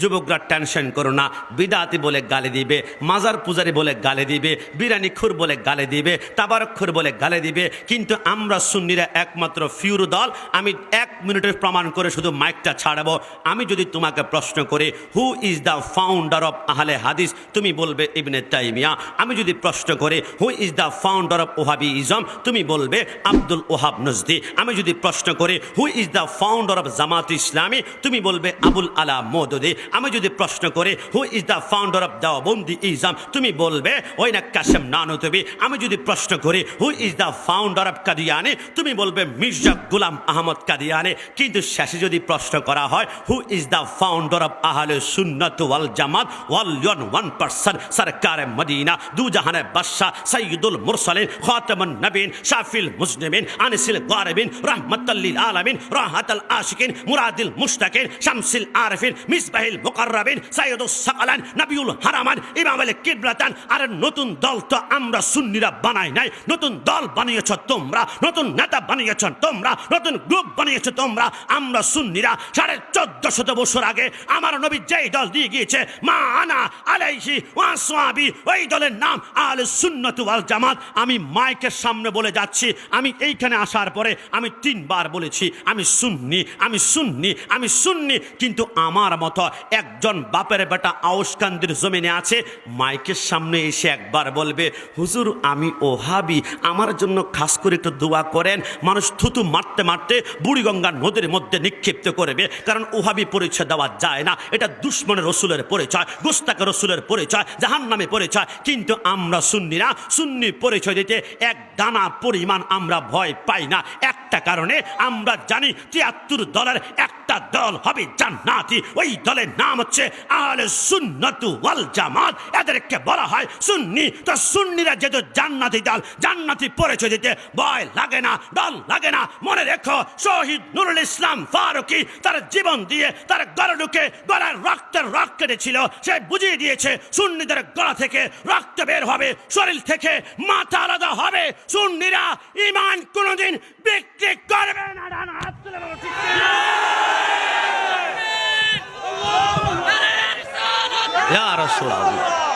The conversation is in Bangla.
যুবকরা টেনশন করো না। বিদাতি বলে গালে দিবে, মাজার পূজারি বলে গালে দিবে বিরানি খুর বলে গালে দিবে তাবারক্ষর বলে গালে দিবে। কিন্তু আমরা সুন্নিরা একমাত্র ফিউর দল, আমি এক মিনিটের প্রমাণ করে শুধু মাইকটা ছাড়াবো। আমি যদি তোমাকে প্রশ্ন করি who is the founder of Ahle Hadith? তুমি বলবে ইবনে তাইমিয়া। আমি যদি প্রশ্ন করি who is the founder of Wahabi ism তুমি বলবে আব্দুল ওহাব নজদি। আমি যদি প্রশ্ন করি who is the founder of Jamaat Islami? তুমি বলবে আবুল আলা মৌদুদি। আমি যদি প্রশ্ন করি who is the founder of Deobandi ism তুমি বলবে, ওই না কাশেম নানুতবি। আমি যদি প্রশ্ন করি who is the founder of Qadiani তুমি বলবে, মির্জা গুলাম আহমদ কাদিয়ানি কিন্তু শেষে যদি প্রশ্ন করা হয় who is the founder of Ahle Sunnat Wal Jamaat? ওয়াল ইয়ন ওয়ান পার্সন সরকার মদিনা দু জাহানে বাদশাহ সৈয়দুল মুরসালিন, খাতামুন নবীন, শাফিল মুসলিমিন, আনিসিল গারিবিন রহমাতাল্লিল আলামিন, রাহাতাল আশিকিন, মুরাদিল মুশতাকিন, শামসিল আরিফিন, মিসবাহিল মুকাররাবিন সৈয়দুস সাকালান নবিউল হারামান, ইমাম আল কিবলাতান, আর নতুন দল তো আমরা সুন্নিরা বানাই নাই। নতুন দল বানিয়েছ তোমরা, নতুন নেতা বানিয়েছ তোমরা, নতুন গ্রুপ বানিয়েছ তোমরা। আমরা সুন্নিরা সাড়ে চোদ্দ শত বছর আগে আমার নবী যেই দল দিয়ে গিয়েছে, মা আনা আলাইহি ওয়াসওয়াবি ওই দলের নাম আল সুন্নত ওয়াল জামাত আমি মাইকের সামনে বলে যাচ্ছি, আমি এইখানে আসার পরে আমি তিনবার বলেছি, আমি সুন্নি আমি সুন্নি আমি সুন্নি, কিন্তু আমার মতো একজন বাপের বেটা আউসকান্দির জমিনে আছে, মাইকের সামনে এসে একবার বলবে, হুজুর, আমি ওহাবি, আমার জন্য খাস করে একটু দোয়া করেন। মানুষ থুতু মারতে মারতে বুড়িগঙ্গা নদীর মধ্যে নিক্ষিপ্ত করবে, কারণ ওহাবি পরিচয় দেওয়া যায় না। এটা দুশ্মনের রসুলের পরিচয়, গুস্তাকে রসুলের পরিচয় জাহান নামে পরিচয়। কিন্তু আমরা সুন্নিরা সুন্নি পরিচয় দিতে এক দানা পরিমাণ আমরা ভয় পাই না। একটা কারণে আমরা জানি তিয়াত্তর দলের একটা দল হবে ওই দলের নাম হচ্ছে আহলে সুন্নাতু ওয়াল জামাত এদেরকে বলা হয় সুন্নি। তো সুন্নিরা যেহেতু জান্নাতি দল, জান্নাতি পরিচয় দিতে ভয় লাগে না দল লাগে না। মনে রেখো, শহীদ নুরুল ইসলাম ফারুকি তার জীবন দিয়ে তার গলা ঢুকে রক্তের রক কেটেছিল। সে বুঝিয়ে দিয়েছে, সুন্নিদের গলা থেকে রক্ত বের হবে, শরীর থেকে মাথা আলাদা হবে। সুন্নিরা ইমান কোনোদিন বিক্রি করবে না। Ya Resulallah.